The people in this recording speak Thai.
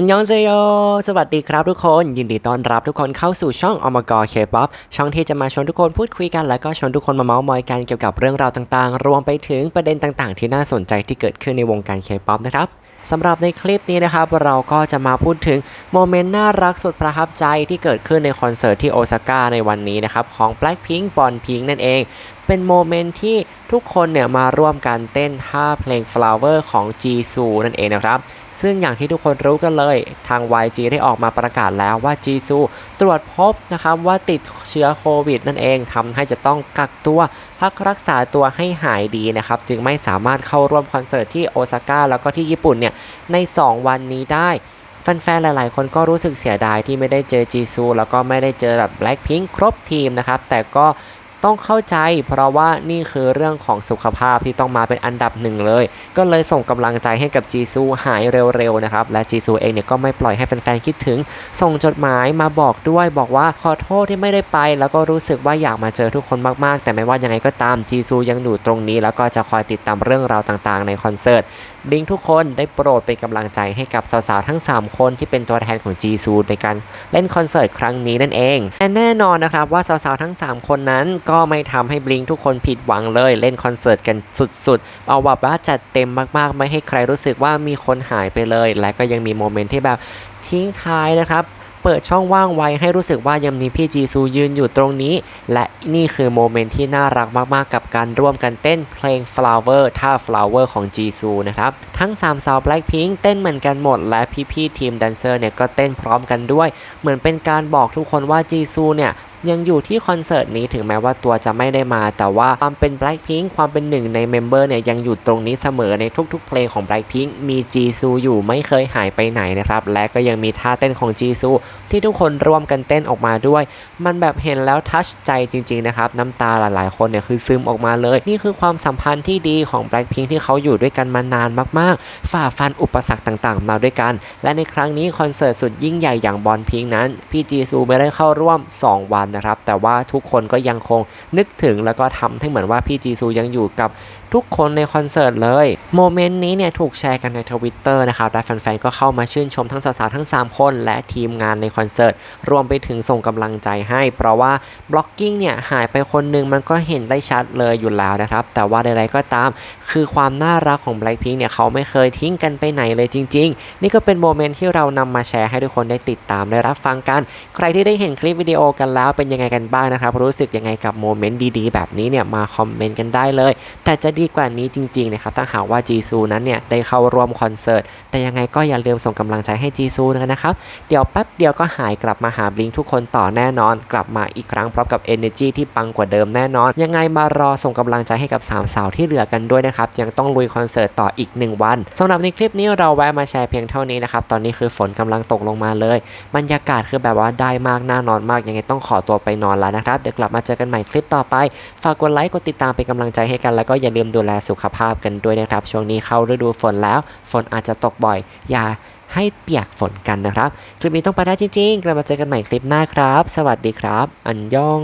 ฮันยองเซโย สวัสดีครับทุกคน ยินดีต้อนรับทุกคนเข้าสู่ช่องอมกรเคป๊อปช่องที่จะมาชวนทุกคนพูดคุยกัน แล้วก็ชวนทุกคนมาเมาส์มอยกันเกี่ยวกับเรื่องราวต่างๆ รวมไปถึงประเด็นต่างๆ ที่น่าสนใจที่เกิดขึ้นในวงการเคป๊อปนะครับสำหรับในคลิปนี้นะครับ เราก็จะมาพูดถึงโมเมนต์น่ารักสุดประทับใจที่เกิดขึ้นในคอนเสิร์ตที่โอซาก้าในวันนี้นะครับ ของ Blackpink บอลพิงนั่นเอง เป็นโมเมนต์ที่ทุกคนเนี่ยมาร่วมกันเต้นท่าเพลง Flower ของ Jisoo นั่นเองนะครับ ซึ่งอย่างที่ทุกคนรู้กันเลย ทาง YG ได้ออกมาประกาศแล้วว่า Jisoo ตรวจพบนะครับว่าติดเชื้อโควิดนั่นเองทำให้จะต้องกักตัวพักรักษาตัวให้หายดีนะครับ จึงไม่สามารถเข้าร่วมคอนเสิร์ตที่โอซาก้าแล้วก็ที่ญี่ปุ่นเนี่ยใน 2 วันนี้ได้แฟนๆ หลายๆ คนก็รู้สึกเสียดายที่ไม่ได้เจอจีซูแล้วก็ไม่ได้เจอแบบ Blackpink ครบทีมนะครับ แต่ก็ ต้องเข้าใจ เพราะว่านี่คือเรื่องของสุขภาพที่ต้องมาเป็นอันดับหนึ่งเลย ก็เลยส่งกำลังใจให้กับจีซูหายเร็วๆนะครับ และจีซูเองเนี่ยก็ไม่ปล่อยให้แฟนๆคิดถึง ส่งจดหมายมาบอกด้วยบอกว่าขอโทษที่ไม่ได้ไป แล้วก็รู้สึกว่าอยากมาเจอทุกคนมากๆ แต่ไม่ว่ายังไงก็ตามจีซูยังอยู่ตรงนี้ แล้วก็จะคอยติดตามเรื่องราวต่างๆ ในคอนเสิร์ต บิงทุกคนได้โปรดเป็นกำลังใจให้กับสาวๆทั้ง 3 คนที่เป็นตัวแทนของจีซูในการเล่นคอนเสิร์ตครั้งนี้นั่นเองและแน่นอนนะครับว่าสาวๆทั้ง 3 คนนั้นก็ไม่ทำให้บิงทุกคนผิดหวังเลยเล่นคอนเสิร์ตกันสุดๆเอาแบบว่าจัดเต็มมากๆ ไม่ให้ใครรู้สึกว่ามีคนหายไปเลย และก็ยังมีโมเมนต์ที่แบบทิ้งท้ายนะครับ ปิดช่องว่างไว้ให้รู้สึกว่ายังมีพี่จีซูยืนอยู่ตรงนี้ และนี่คือโมเมนต์ที่น่ารักมากๆ กับการร่วมกันเต้นเพลง Flower ท่า Flower ของจีซูนะครับ ทั้ง 3 สาว Blackpink เต้นเหมือนกันหมด และพี่ๆทีมแดนเซอร์เนี่ยก็เต้นพร้อมกันด้วย เหมือนเป็นการบอกทุกคนว่าจีซูเนี่ยยังอยู่ที่คอนเสิร์ตนี้ถึงแม้ว่าตัวจะไม่ได้มา แต่ว่าความเป็น Blackpink ความเป็นหนึ่งในเมมเบอร์เนี่ยยังอยู่ตรงนี้เสมอในทุกๆเพลงของ Blackpink มี Jisoo อยู่ไม่เคยหายไปไหนนะครับ และก็ยังมีท่าเต้นของ Jisoo ที่ทุกคนร่วมกันเต้นออกมาด้วย มันแบบเห็นแล้วทัชใจจริงๆนะครับ น้ำตาหลายๆคนเนี่ยคือซึมออกมาเลย นี่คือความสัมพันธ์ที่ดีของ Blackpink ที่เขาอยู่ด้วยกันมานานมากๆ ฝ่าฟันอุปสรรคต่างๆ มาด้วยกัน และในครั้งนี้คอนเสิร์ตสุดยิ่งใหญ่อย่างบอลพิงนั้นพี่จีซูไม่ได้เข้าร่วม 2 วันนะครับ แต่ว่าทุกคนก็ยังคงนึกถึงแล้วก็ทำให้เหมือนว่าพี่จีซูยังอยู่กับทุกคนในคอนเสิร์ตเลย โมเมนต์นี้เนี่ยถูกแชร์กันในทวิตเตอร์นะครับและแฟนๆ ก็เข้ามาชื่นชมทั้งสาวๆ ทั้ง 3 คน และทีมงานในคอนเสิร์ต รวมไปถึงส่งกำลังใจให้ เพราะว่าบล็อกกิ้งเนี่ยหายไปคนหนึ่งมันก็เห็นได้ชัดเลยอยู่แล้วนะครับ แต่ว่าใดๆก็ตาม คือความน่ารักของ Blackpink เนี่ยเขาไม่เคยทิ้งกันไปไหนเลยจริง ๆ นี่ก็เป็นโมเมนต์ที่เรานำมาแชร์ให้ทุกคนได้ติดตามได้รับฟังกัน ใครที่ได้เห็นคลิปวิดีโอกันแล้วเป็นยังไงกันบ้างนะครับ รู้สึกยังไงกับโมเมนต์ดีๆ แบบนี้เนี่ยมาคอมเมนต์กันได้เลย แต่จะดีกว่านี้จริงๆนะครับถ้าหากว่าจีซูนั้นเนี่ยได้เข้าร่วมคอนเสิร์ตแต่ยังไงก็อย่าลืมส่งกำลังใจให้จีซูนะครับเดี๋ยวแป๊บเดียวก็หายกลับมาหาบลิงทุกคนต่อแน่นอน กลับมาอีกครั้งพร้อมกับ Energy ที่ปังกว่าเดิมแน่นอน ยังไงมารอส่งกำลังใจให้กับสามสาวที่เหลือกันด้วยนะครับยังต้องลุยคอนเสิร์ตต่ออีก 1 วันสำหรับในคลิปนี้เราแวะมาแชร์เพียงเท่านี้นะครับตอนนี้คือฝนกำลังตกลงมาเลย บรรยากาศคือแบบว่าได้มากน่านอนมากยังไงต้องขอตัวไปนอนแล้วนะครับ เดี๋ยวกลับมาเจอกันใหม่คลิปต่อไป ฝากกดไลค์กดติดตามเป็นกำลังใจให้กัน แล้วก็อย่าลืมดูแลสุขภาพกันด้วยนะครับ ช่วงนี้เข้าฤดูฝนแล้ว ฝนอาจจะตกบ่อย อย่าให้เปียกฝนกันนะครับ คลิปนี้ต้องไปได้จริงๆ กลับมาเจอกันใหม่คลิปหน้าครับ สวัสดีครับ อันยอง